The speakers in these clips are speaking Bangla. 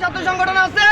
ছাত্র সংগঠন আছে?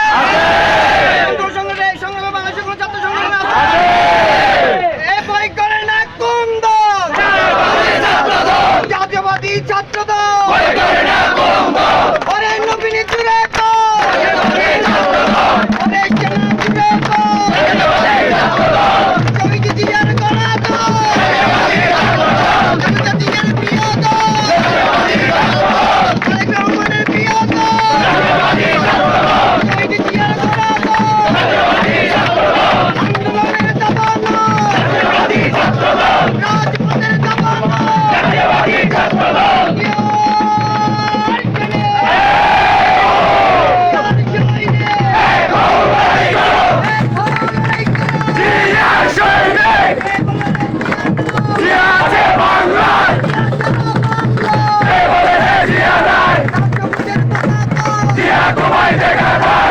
ভয় করি